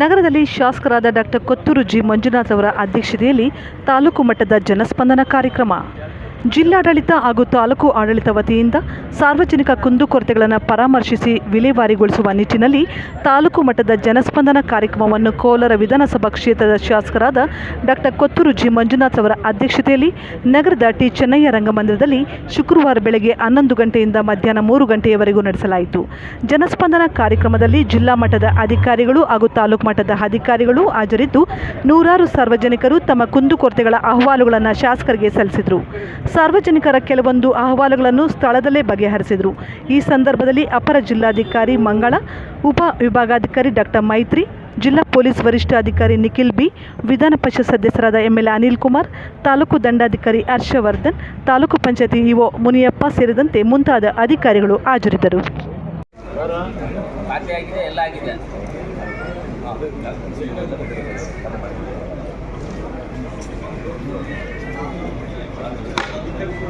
ನಗರದಲ್ಲಿ ಶಾಸಕರಾದ doctor Kothur G Manjunath ಅವರ ಅಧ್ಯಕ್ಷತೆಯಲ್ಲಿ ತಾಲೂಕು ಮಟ್ಟದ ಜನಸ್ಪಂದನ ಕಾರ್ಯಕ್ರಮ. ಜಿಲ್ಲಾಡಳಿತ ಹಾಗೂ ತಾಲೂಕು ಆಡಳಿತ ವತಿಯಿಂದ ಸಾರ್ವಜನಿಕ ಕುಂದುಕೊರತೆಗಳನ್ನು ಪರಾಮರ್ಶಿಸಿ ವಿಲೇವಾರಿಗೊಳಿಸುವ ನಿಟ್ಟಿನಲ್ಲಿ ತಾಲೂಕು ಮಟ್ಟದ ಜನಸ್ಪಂದನ ಕಾರ್ಯಕ್ರಮವನ್ನು ಕೋಲಾರ ವಿಧಾನಸಭಾ ಕ್ಷೇತ್ರದ ಶಾಸಕರಾದ ಡಾಕ್ಟರ್ ಕೊತ್ತೂರು ಜಿ. ಮಂಜುನಾಥ್ ಅವರ ಅಧ್ಯಕ್ಷತೆಯಲ್ಲಿ ನಗರದ ಟಿ. ಚೆನ್ನಯ್ಯ ರಂಗಮಂದಿರದಲ್ಲಿ ಶುಕ್ರವಾರ ಬೆಳಗ್ಗೆ ಹನ್ನೊಂದು ಗಂಟೆಯಿಂದ ಮಧ್ಯಾಹ್ನ ಮೂರು ಗಂಟೆಯವರೆಗೂ ನಡೆಸಲಾಯಿತು. ಜನಸ್ಪಂದನ ಕಾರ್ಯಕ್ರಮದಲ್ಲಿ ಜಿಲ್ಲಾ ಮಟ್ಟದ ಅಧಿಕಾರಿಗಳು ಹಾಗೂ ತಾಲೂಕು ಮಟ್ಟದ ಅಧಿಕಾರಿಗಳು ಹಾಜರಿದ್ದು ನೂರಾರು ಸಾರ್ವಜನಿಕರು ತಮ್ಮ ಕುಂದುಕೊರತೆಗಳ ಅಹವಾಲುಗಳನ್ನು ಶಾಸಕರಿಗೆ ಸಲ್ಲಿಸಿದರು. ಸಾರ್ವಜನಿಕರ ಕೆಲವೊಂದು ಅಹವಾಲುಗಳನ್ನು ಸ್ಥಳದಲ್ಲೇ ಬಗೆಹರಿಸಿದರು. ಈ ಸಂದರ್ಭದಲ್ಲಿ ಅಪರ ಜಿಲ್ಲಾಧಿಕಾರಿ ಮಂಗಳ, ಉಪ ವಿಭಾಗಾಧಿಕಾರಿ ಡಾಕ್ಟರ್ ಮೈತ್ರಿ, ಜಿಲ್ಲಾ ಪೊಲೀಸ್ ವರಿಷ್ಠಾಧಿಕಾರಿ ನಿಖಿಲ್ ಬಿ, ವಿಧಾನ ಪರಿಷತ್ ಸದಸ್ಯರಾದ ಎಂಎಲ್ಎ ಅನಿಲ್ ಕುಮಾರ್, ತಾಲೂಕು ದಂಡಾಧಿಕಾರಿ ಹರ್ಷವರ್ಧನ್, ತಾಲೂಕು ಪಂಚಾಯತಿ ಇಒ ಮುನಿಯಪ್ಪ ಸೇರಿದಂತೆ ಮುಂತಾದ ಅಧಿಕಾರಿಗಳು ಹಾಜರಿದ್ದರು.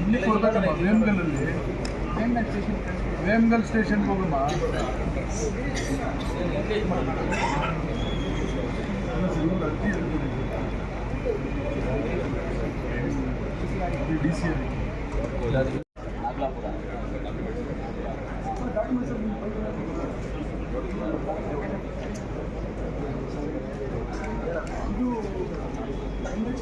ಇಲ್ಲಿ ಕೊಡ್ಬೇಕಮ್ಮ ವೇಮ್ಗಲಲ್ಲಿ ವೇಮ್ಗಲ್ ಸ್ಟೇಷನ್ಗೆ ಹೋಗಮ್ಮ D C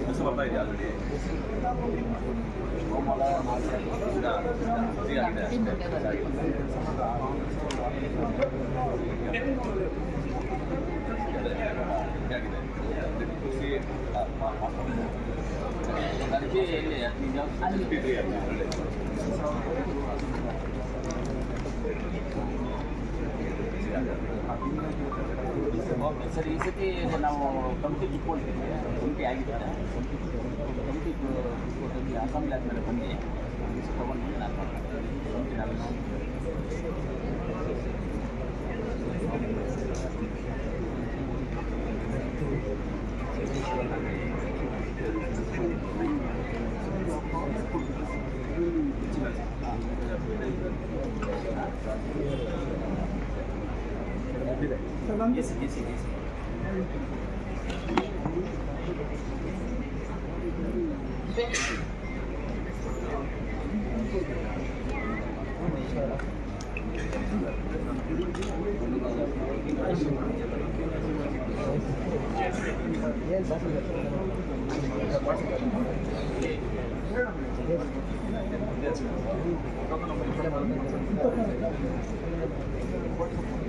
ದಿವಸ ಬರ್ತಾ ಇದೆ ಆಲ್ರೆಡಿ ಗೋಮಾಳ ನನಗೆ ಎಲ್ಲಿ ಓಕೆ Sir, ಈ ಸತಿ ನಾವು ಕಮಿಟಿ ಬಿಟ್ಕೊಳ್ತೀವಿ ಕಮಿಟಿ ಆಗಿದೆ ಕಮಿಟಿ ಬಿಟ್ಕೊಟ್ಟು ಅಸೆಂಬ್ಲಿ ಆದಮೇಲೆ ಬನ್ನಿ ತಗೊಂಡು ನಾನು committee Yes, yes, yes. yes. Thank you.